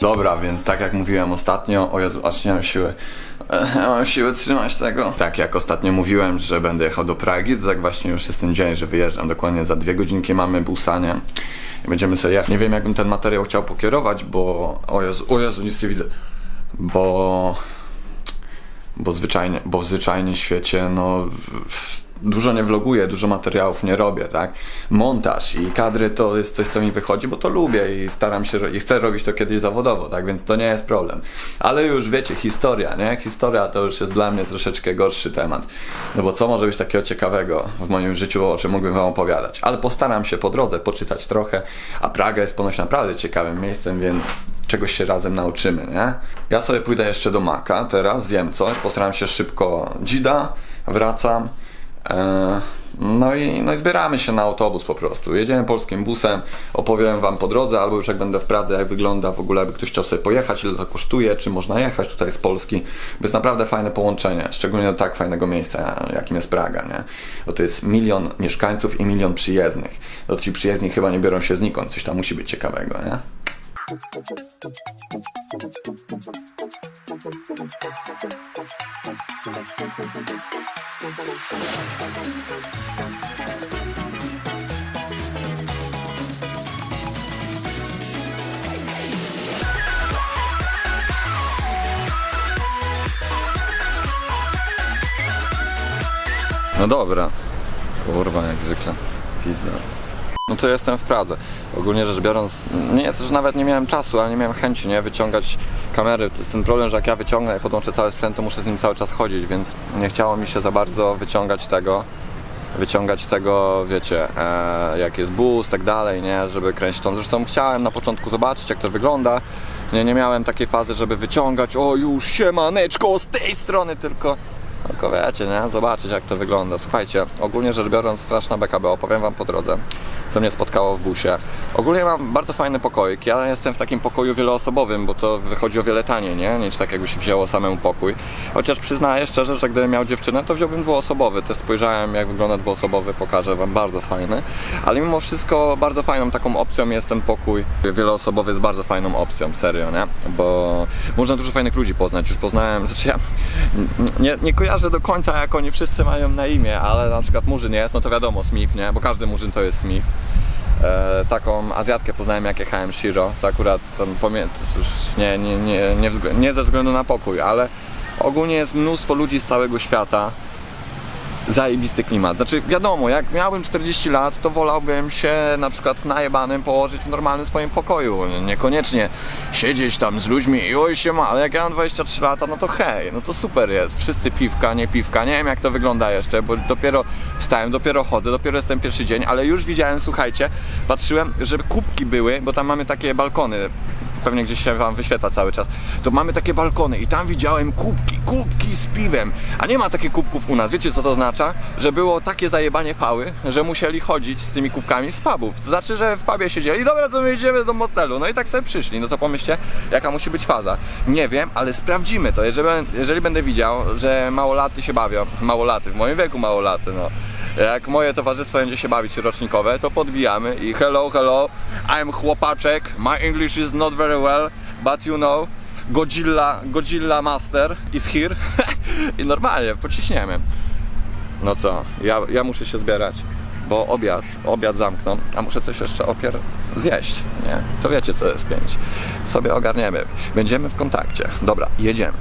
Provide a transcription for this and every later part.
Dobra, więc tak jak mówiłem ostatnio, o Jezu, aż nie mam siły. Mam siły trzymać tego. Tak jak ostatnio mówiłem, że będę jechał do Pragi, to tak właśnie już jest ten dzień, że wyjeżdżam. Dokładnie za dwie godzinki mamy busanie. I będziemy sobie jechać. Nie wiem, jakbym ten materiał chciał pokierować, bo... O Jezu, o Jezu, nic nie widzę. Bo... Bo zwyczajnie, bo w zwyczajnym świecie, no... w- Dużo nie vloguję, dużo materiałów nie robię, tak? Montaż i kadry to jest coś, co mi wychodzi, bo to lubię i staram się, i chcę robić to kiedyś zawodowo, tak? Więc to nie jest problem. Ale już wiecie, historia, nie? Historia to już jest dla mnie troszeczkę gorszy temat. No bo co może być takiego ciekawego w moim życiu, o czym mógłbym wam opowiadać? Ale postaram się po drodze poczytać trochę, a Praga jest ponoć naprawdę ciekawym miejscem, więc czegoś się razem nauczymy, nie? Ja sobie pójdę jeszcze do Maka teraz, zjem coś, postaram się szybko dzida, wracam. E, No i, no i zbieramy się na autobus po prostu. Jedziemy polskim busem, opowiem wam po drodze, albo już jak będę w Pradze, jak wygląda w ogóle, jakby ktoś chciał sobie pojechać, ile to kosztuje, czy można jechać tutaj z Polski. Bo jest naprawdę fajne połączenie, szczególnie do tak fajnego miejsca, jakim jest Praga, nie? Bo to jest milion mieszkańców i milion przyjezdnych. No ci przyjezdni chyba nie biorą się znikąd, coś tam musi być ciekawego, nie? No dobra. Kurwa, jak zwykle. Pizda. No to jestem w Pradze. Ogólnie rzecz biorąc, nie, też nawet nie miałem czasu, ale nie miałem chęci, nie, wyciągać kamery. To jest ten problem, że jak ja wyciągnę i podłączę cały sprzęt, to muszę z nim cały czas chodzić, więc nie chciało mi się za bardzo wyciągać tego, wyciągać tego, wiecie, e, jak jest bus, tak dalej, nie, żeby kręcić tą. Zresztą chciałem na początku zobaczyć, jak to wygląda. Nie, nie miałem takiej fazy, żeby wyciągać, o już siemaneczko z tej strony, tylko tylko wiecie, nie? Zobaczyć jak to wygląda. Słuchajcie, ogólnie rzecz biorąc straszna BKB, opowiem wam po drodze, co mnie spotkało w busie. Ogólnie mam bardzo fajny pokoik. Ja jestem w takim pokoju wieloosobowym, bo to wychodzi o wiele taniej, nie? Niż tak jakby się wzięło samemu pokój. Chociaż przyznaję szczerze, że gdybym miał dziewczynę, to wziąłbym dwuosobowy. Też spojrzałem jak wygląda dwuosobowy, pokażę wam, bardzo fajny. Ale mimo wszystko bardzo fajną taką opcją jest ten pokój wieloosobowy, jest bardzo fajną opcją, serio, nie? Bo można dużo fajnych ludzi poznać. Już poznałem, znaczy ja nie, nie kojarzę do końca jak oni wszyscy mają na imię, ale na przykład Murzyn jest, no to wiadomo, Smith, nie? Bo każdy Murzyn to jest Smith. E, taką Azjatkę poznałem jak jechałem Shiro, to akurat tam to już nie, nie, nie, nie, nie ze względu na pokój, ale ogólnie jest mnóstwo ludzi z całego świata. Zajebisty klimat. Znaczy, wiadomo, jak miałbym 40 lat, to wolałbym się na przykład najebanym położyć w normalnym swoim pokoju. Niekoniecznie siedzieć tam z ludźmi i oj się ma, ale jak ja mam 23 lata, no to hej, no to super jest. Wszyscy piwka, nie piwka. Nie wiem jak to wygląda jeszcze, bo dopiero wstałem, dopiero chodzę, dopiero jestem pierwszy dzień, ale już widziałem, słuchajcie, patrzyłem, że kubki były, bo tam mamy takie balkony pewnie gdzieś się wam wyświetla cały czas, to mamy takie balkony i tam widziałem kubki, kubki z piwem, a nie ma takich kubków u nas. Wiecie co to oznacza? Że było takie zajebanie pały, że musieli chodzić z tymi kubkami z pubów. To znaczy, że w pubie siedzieli, dobra, to my idziemy do motelu. No i tak sobie przyszli. No to pomyślcie, jaka musi być faza. Nie wiem, ale sprawdzimy to. Jeżeli, jeżeli będę widział, że małolaty się bawią, małolaty, w moim wieku małolaty, no. Jak moje towarzystwo będzie się bawić rocznikowe, to podbijamy i hello, hello, I'm chłopaczek, my English is not very well, but you know, Godzilla, Godzilla Master is here i normalnie, pociśniemy. No co, ja, ja muszę się zbierać, bo obiad, obiad zamkną, a muszę coś jeszcze opier zjeść, nie? To wiecie co jest pięć. Sobie ogarniemy. Będziemy w kontakcie. Dobra, jedziemy.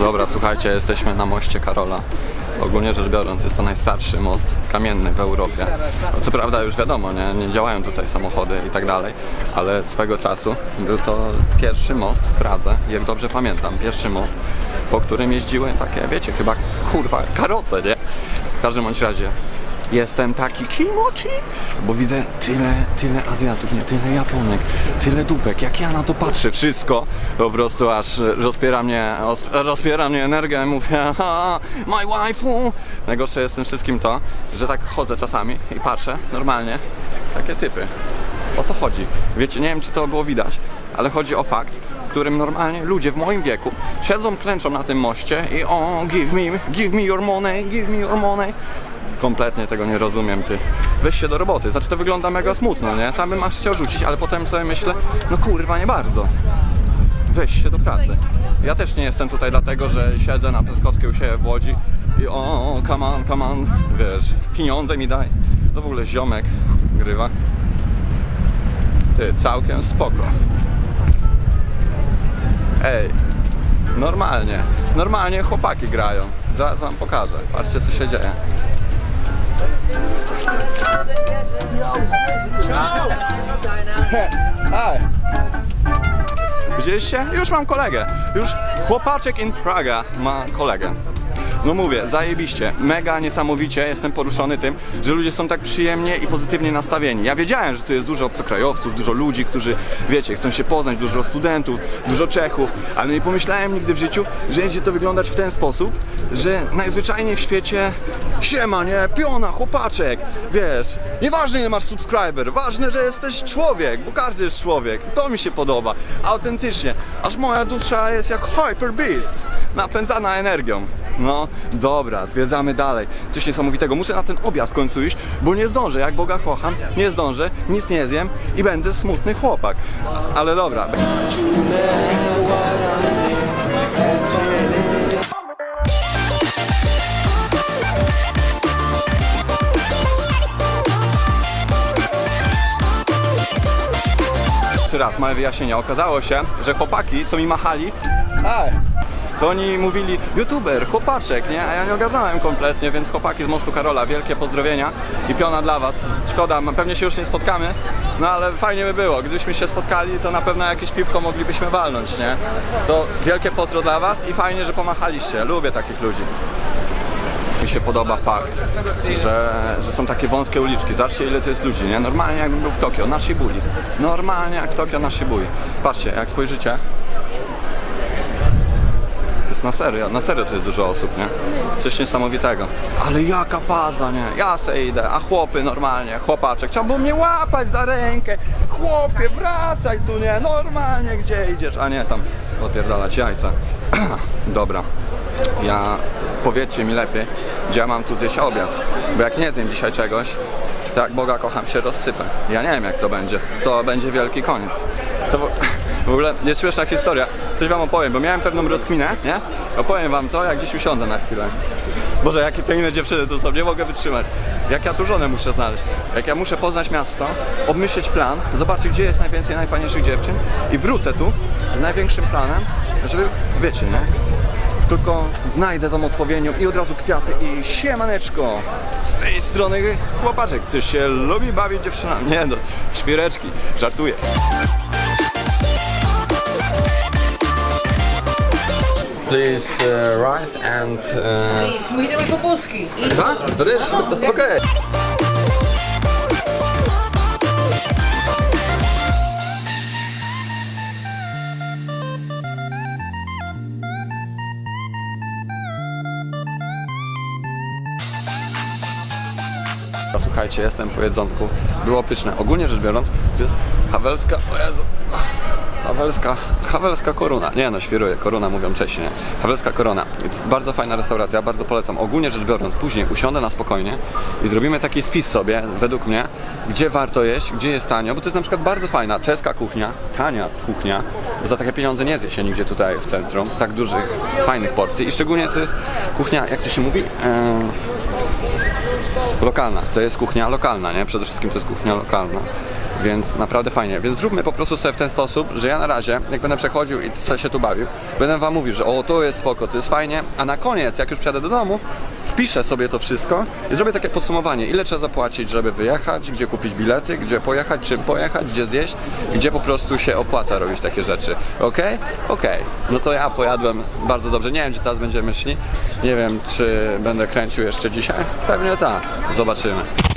Dobra, słuchajcie, jesteśmy na moście Karola. Ogólnie rzecz biorąc, jest to najstarszy most kamienny w Europie. No, co prawda już wiadomo, nie, nie działają tutaj samochody i tak dalej, ale swego czasu był to pierwszy most w Pradze, jak dobrze pamiętam, pierwszy most, po którym jeździły takie, wiecie, chyba kurwa, karoce, nie? W każdym bądź razie Jestem taki kimochi, bo widzę tyle, tyle Azjatów, nie tyle Japonek, tyle dupek. Jak ja na to patrzę, wszystko po prostu aż rozpiera mnie, rozpiera mnie energię. Mówię, ha, my waifu. Najgorsze jest w tym wszystkim to, że tak chodzę czasami i patrzę normalnie, takie typy. O co chodzi? Wiecie, nie wiem czy to było widać, ale chodzi o fakt, w którym normalnie ludzie w moim wieku siedzą, klęczą na tym moście i o, give me, give me your money, give me your money. Kompletnie tego nie rozumiem, ty. Weź się do roboty. Znaczy to wygląda mega smutno, nie? Sam bym aż chciał rzucić, ale potem sobie myślę, no kurwa, nie bardzo. Weź się do pracy. Ja też nie jestem tutaj dlatego, że siedzę na Piotrkowskiej u siebie w Łodzi i o, come on, come on, wiesz, pieniądze mi daj. To w ogóle ziomek grywa. Ty, całkiem spoko. Ej, normalnie, normalnie chłopaki grają. Zaraz wam pokażę. Patrzcie co się dzieje. Hej! Widzieliście? Już mam kolegę. Już chłopaczek in Praga ma kolegę. No mówię, zajebiście, mega niesamowicie. Jestem poruszony tym, że ludzie są tak przyjemnie i pozytywnie nastawieni. Ja wiedziałem, że tu jest dużo obcokrajowców, dużo ludzi, którzy, wiecie, chcą się poznać, dużo studentów, dużo Czechów, ale nie pomyślałem nigdy w życiu, że będzie to wyglądać w ten sposób, że najzwyczajniej w świecie siema, nie, piona, chłopaczek, wiesz, nieważne ile masz subskryber, ważne, że jesteś człowiek, bo każdy jest człowiek, to mi się podoba, autentycznie, aż moja dusza jest jak Hyper Beast, napędzana energią. No, dobra, zwiedzamy dalej. Coś niesamowitego. Muszę na ten obiad w końcu iść, bo nie zdążę. Jak Boga kocham, nie zdążę, nic nie zjem i będę smutny chłopak. Ale dobra. Jeszcze raz, małe wyjaśnienie. Okazało się, że chłopaki, co mi machali, to oni mówili youtuber, chłopaczek, nie? A ja nie ogarnąłem kompletnie, więc chłopaki z Mostu Karola, wielkie pozdrowienia i piona dla was. Szkoda, pewnie się już nie spotkamy, no ale fajnie by było. Gdybyśmy się spotkali, to na pewno jakieś piwko moglibyśmy walnąć, nie? To wielkie pozdro dla was i fajnie, że pomachaliście. Lubię takich ludzi. Mi się podoba fakt, że, że są takie wąskie uliczki. Zobaczcie ile to jest ludzi, nie? Normalnie jakbym był w Tokio, na Shibuli. Normalnie jak w Tokio na Shibuli. Patrzcie, jak spojrzycie, jest na serio, na serio to jest dużo osób, nie? Coś niesamowitego. Ale jaka faza, nie? Ja se idę, a chłopy normalnie, chłopaczek, trzeba mnie łapać za rękę. Chłopie, wracaj tu, nie? Normalnie, gdzie idziesz? A nie, tam odpierdalać jajca. Dobra, ja, powiedzcie mi lepiej, gdzie ja mam tu zjeść obiad. Bo jak nie zjem dzisiaj czegoś, to jak Boga kocham się rozsypę. Ja nie wiem jak to będzie. To będzie wielki koniec. To w, ogóle jest śmieszna historia. Coś wam opowiem, bo miałem pewną rozkminę, nie? Opowiem wam to, jak dziś usiądę na chwilę. Boże, jakie piękne dziewczyny tu są, nie mogę wytrzymać. Jak ja tu żonę muszę znaleźć. Jak ja muszę poznać miasto, obmyśleć plan, zobaczyć gdzie jest najwięcej najfajniejszych dziewczyn i wrócę tu z największym planem, żeby, wiecie, nie? Tylko znajdę tą odpowiednią i od razu kwiaty i siemaneczko! Z tej strony chłopaczek, coś się lubi bawić dziewczynami. Nie no, świereczki, żartuję. Please uh, rice and... Uh... Můžeme po polsky. Tak? Ryż? Okej. Słuchajcie, jestem po jedzonku. Było pyszne. Ogólnie rzecz biorąc, to jest hawelska... O Jezu. Hawelska, Hawelska Koruna. Nie no, świruję, Koruna mówią Czesi, nie? Hawelska Korona. Bardzo fajna restauracja, bardzo polecam. Ogólnie rzecz biorąc, później usiądę na spokojnie i zrobimy taki spis sobie, według mnie, gdzie warto jeść, gdzie jest tanio, bo to jest na przykład bardzo fajna czeska kuchnia, tania kuchnia, bo za takie pieniądze nie zje się nigdzie tutaj w centrum, tak dużych, fajnych porcji i szczególnie to jest kuchnia, jak to się mówi? Lokalna. To jest kuchnia lokalna, nie? Przede wszystkim to jest kuchnia lokalna. Więc naprawdę fajnie. Więc zróbmy po prostu sobie w ten sposób, że ja na razie, jak będę przechodził i się tu bawił, będę wam mówił, że o, to jest spoko, to jest fajnie, a na koniec, jak już przyjadę do domu, wpiszę sobie to wszystko i zrobię takie podsumowanie, ile trzeba zapłacić, żeby wyjechać, gdzie kupić bilety, gdzie pojechać, czym pojechać, gdzie zjeść, gdzie po prostu się opłaca robić takie rzeczy. Okej? Okej. No to ja pojadłem bardzo dobrze. Nie wiem, gdzie teraz będziemy szli. Nie wiem, czy będę kręcił jeszcze dzisiaj. Pewnie tak. Zobaczymy.